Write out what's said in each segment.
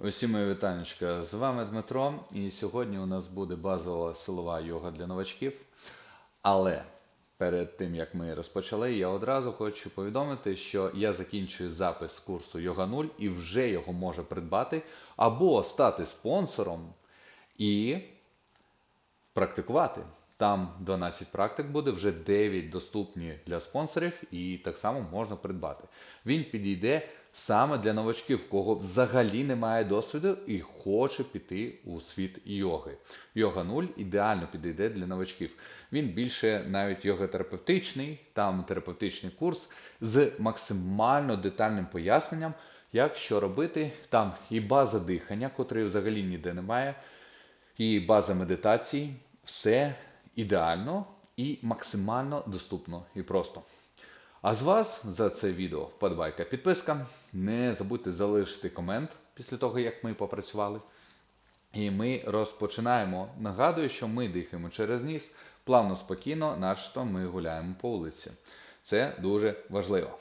Усім мої вітанечка. З вами Дмитро, і сьогодні у нас буде базова силова йога для новачків. Але перед тим як ми розпочали, я одразу хочу повідомити, що я закінчую запис курсу Йога 0 і вже його може придбати або стати спонсором і практикувати. Там 12 практик буде, вже 9 доступні для спонсорів, і так само можна придбати. Він підійде саме для новачків, в кого взагалі немає досвіду і хоче піти у світ йоги. Йога 0 ідеально підійде для новачків. Він більше навіть йога-терапевтичний, там терапевтичний курс з максимально детальним поясненням, як що робити. Там і база дихання, котрої взагалі ніде немає, і база медитації. Все ідеально і максимально доступно і просто. А з вас за це відео вподобайка, підписка. Не забудьте залишити комент після того, як ми попрацювали. І ми розпочинаємо. Нагадую, що ми дихаємо через ніс, плавно, спокійно, начебто ми гуляємо по вулиці. Це дуже важливо.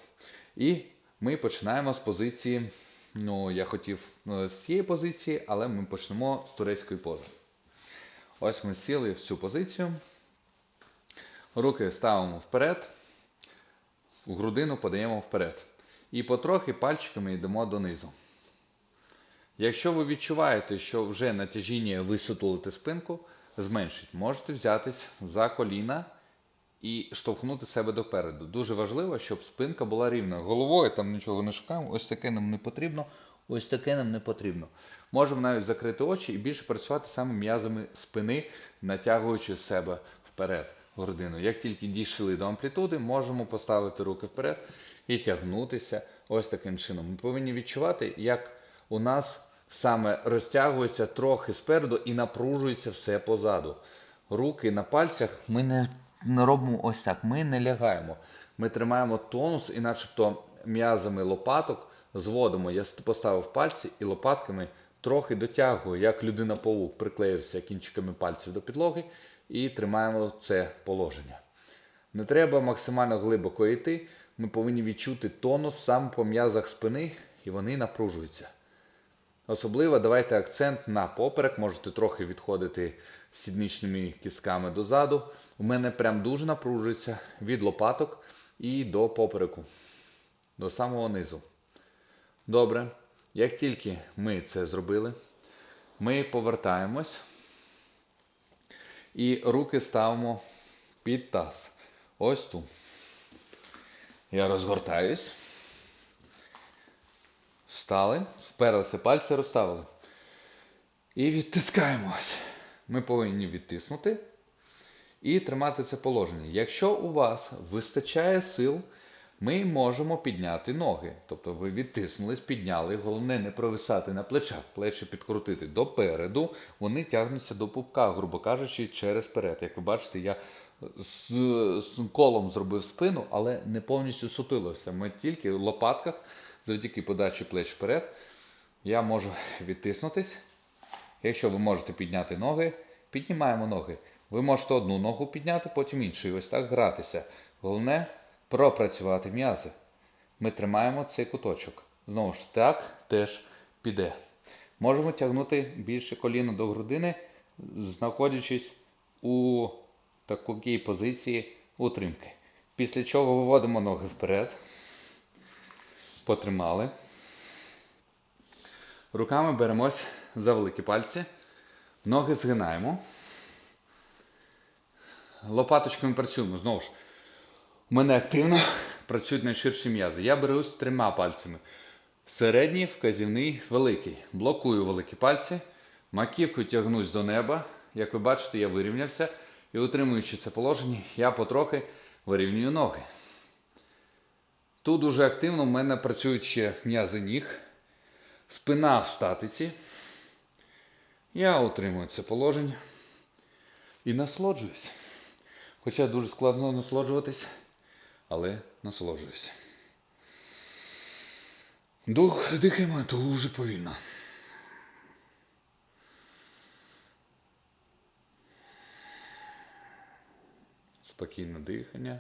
І ми починаємо з позиції. Ну, я хотів е, з цієї позиції, але ми почнемо з турецької пози. Ось ми сіли в цю позицію. Руки ставимо вперед, у грудину подаємо вперед. І потрохи пальчиками йдемо донизу. Якщо ви відчуваєте, що вже на тяжінні спинку, зменшіть. Можете взятись за коліна і штовхнути себе допереду. Дуже важливо, щоб спинка була рівна. Головою там нічого не шукаємо, ось таке нам не потрібно, ось таке нам не потрібно. Можемо навіть закрити очі і більше працювати саме м'язами спини, натягуючи себе вперед грудину. Як тільки дійшли до амплітуди, можемо поставити руки вперед і тягнутися ось таким чином. Ми повинні відчувати, як у нас саме розтягується трохи спереду і напружується все позаду. Руки на пальцях ми не, не робимо ось так, ми не лягаємо. Ми тримаємо тонус і начебто м'язами лопаток зводимо. Я поставив пальці і лопатками трохи дотягую, як людина-павук приклеївся кінчиками пальців до підлоги і тримаємо це положення. Не треба максимально глибоко йти. Ми повинні відчути тонус саме по м'язах спини, і вони напружуються. Особливо давайте акцент на поперек, можете трохи відходити сідничними кістками дозаду. У мене прям дуже напружується від лопаток і до попереку, до самого низу. Добре. Як тільки ми це зробили, ми повертаємось і руки ставимо під таз. Ось тут. Я розгортаюсь. Встали, вперлися пальці, розставили. І відтискаємось. Ми повинні відтиснути і тримати це положення. Якщо у вас вистачає сил, ми можемо підняти ноги. Тобто ви відтиснулись, підняли. Головне не провисати на плечах, плечі підкрутити допереду. Вони тягнуться до пупка, грубо кажучи, через перед. Як ви бачите, я з, з колом зробив спину, але не повністю сутилився. Ми тільки в лопатках, завдяки подачі плеч вперед, я можу відтиснутись. Якщо ви можете підняти ноги, піднімаємо ноги. Ви можете одну ногу підняти, потім іншу. І ось так гратися. Головне пропрацювати м'язи. Ми тримаємо цей куточок. Знову ж так теж піде. Можемо тягнути більше коліна до грудини, знаходячись у такій позиції утримки. Після чого виводимо ноги вперед. Потримали. Руками беремось за великі пальці. Ноги згинаємо. Лопаточками працюємо. Знову ж. У мене активно працюють найширші м'язи. Я берусь трьома пальцями. Середній, вказівний, великий. Блокую великі пальці. Маківку тягнусь до неба. Як ви бачите, я вирівнявся. І утримуючи це положення, я потрохи вирівнюю ноги. Тут дуже активно в мене працюють ще м'язи ніг. Спина в статиці. Я утримую це положення і насолоджуюсь. Хоча дуже складно насолоджуватись, але насолоджуюсь. Дух дихаємо дуже повільно. Спокійне дихання.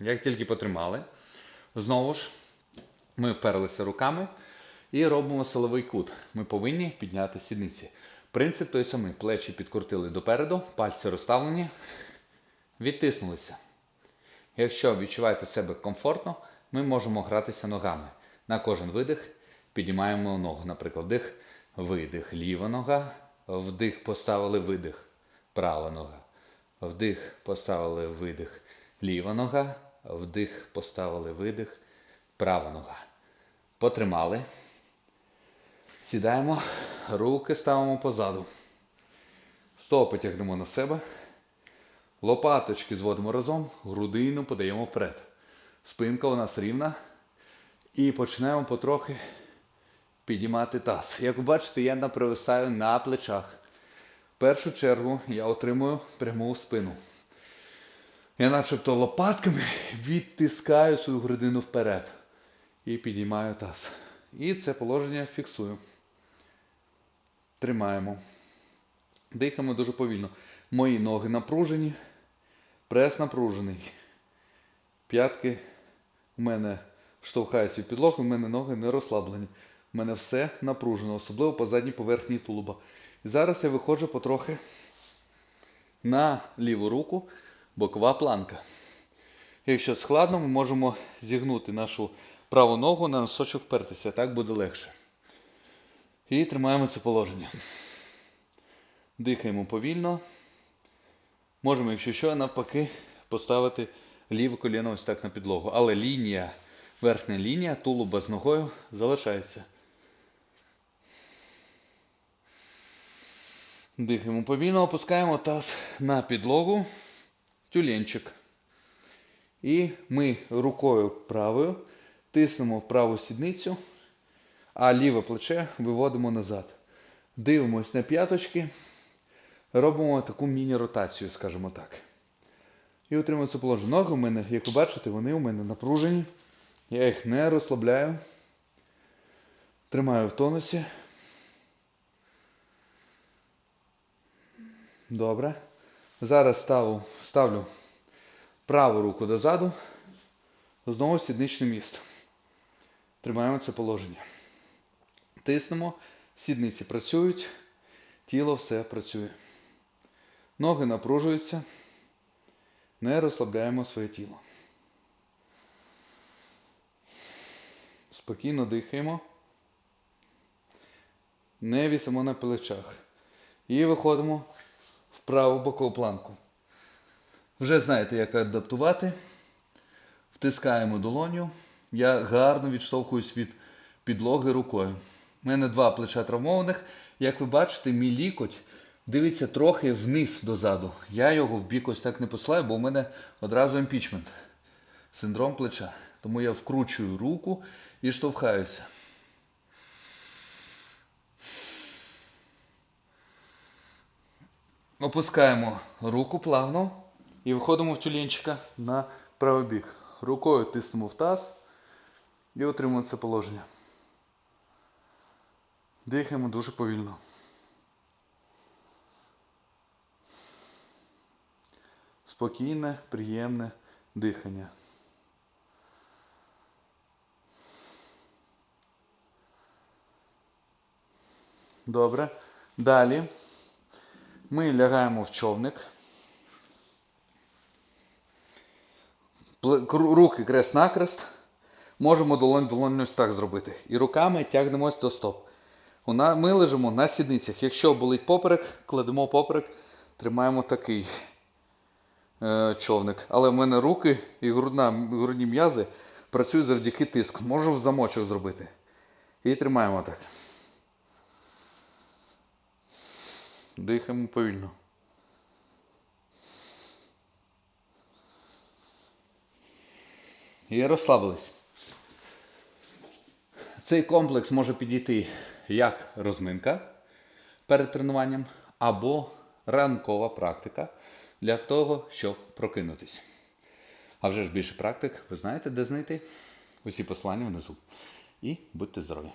Як тільки потримали, Знову ж, ми вперлися руками і робимо силовий кут. Ми повинні підняти сідниці. Принцип той самий. Плечі підкрутили допереду, пальці розставлені, відтиснулися. Якщо відчуваєте себе комфортно, ми можемо гратися ногами. На кожен видих підіймаємо ногу. Наприклад, вдих, видих, ліва нога, вдих, поставили видих, права нога. Вдих, поставили видих, ліва нога, вдих, поставили видих, права нога. Потримали. Сідаємо, руки ставимо позаду. Стопи тягнемо на себе. Лопаточки зводимо разом, грудину подаємо вперед. Спинка у нас рівна. І починаємо потрохи підіймати таз. Як ви бачите, я напривисаю на плечах. В першу чергу я отримую пряму спину. Я начебто лопатками відтискаю свою грудину вперед. І підіймаю таз. І це положення фіксую. Тримаємо. Дихаємо дуже повільно. Мої ноги напружені, прес напружений. П'ятки у мене штовхаються в підлогу, у мене ноги не розслаблені. У мене все напружено, особливо по задній поверхні тулуба. І зараз я виходжу потрохи на ліву руку, бокова планка. Якщо складно, ми можемо зігнути нашу праву ногу на носочок впертися, так буде легше. І тримаємо це положення. Дихаємо повільно. Можемо, якщо що, навпаки, поставити ліве коліно ось так на підлогу. Але лінія, верхня лінія тулуба з ногою залишається. Дихаємо повільно, опускаємо таз на підлогу, тюленчик. І ми рукою правою тиснемо в праву сідницю, а ліве плече виводимо назад. Дивимось на п'яточки, робимо таку міні-ротацію, скажімо так. І отримуємо це положення. Ноги у мене, як ви бачите, вони у мене напружені. Я їх не розслабляю. Тримаю в тонусі. Добре. Зараз ставлю, ставлю праву руку дозаду. Знову сідничне місто. Тримаємо це положення. Тиснемо, сідниці працюють, тіло все працює. Ноги напружуються. Не розслабляємо своє тіло. Спокійно дихаємо. Не вісимо на плечах. І виходимо в праву бокову планку. Вже знаєте, як адаптувати. Втискаємо долоню. Я гарно відштовхуюсь від підлоги рукою. У мене два плеча травмованих. Як ви бачите, мій лікоть дивиться трохи вниз дозаду. Я його в бік ось так не посилаю, бо у мене одразу імпічмент. Синдром плеча. Тому я вкручую руку і штовхаюся. Опускаємо руку плавно і виходимо в тюленчика на правий бік. Рукою тиснемо в таз і отримуємо це положення. Дихаємо дуже повільно. Спокійне, приємне дихання. Добре. Далі ми лягаємо в човник. Руки крест-накрест. Можемо долонь долонь ось так зробити. І руками тягнемось до стоп. Ми лежимо на сідницях. Якщо болить поперек, кладемо поперек, тримаємо такий е, човник. Але в мене руки і грудна, грудні м'язи працюють завдяки тиску. Можу в замочок зробити. І тримаємо так. Дихаємо повільно. І розслабились. Цей комплекс може підійти як розминка перед тренуванням, або ранкова практика для того, щоб прокинутись. А вже ж більше практик, ви знаєте, де знайти? Усі послання внизу. І будьте здорові!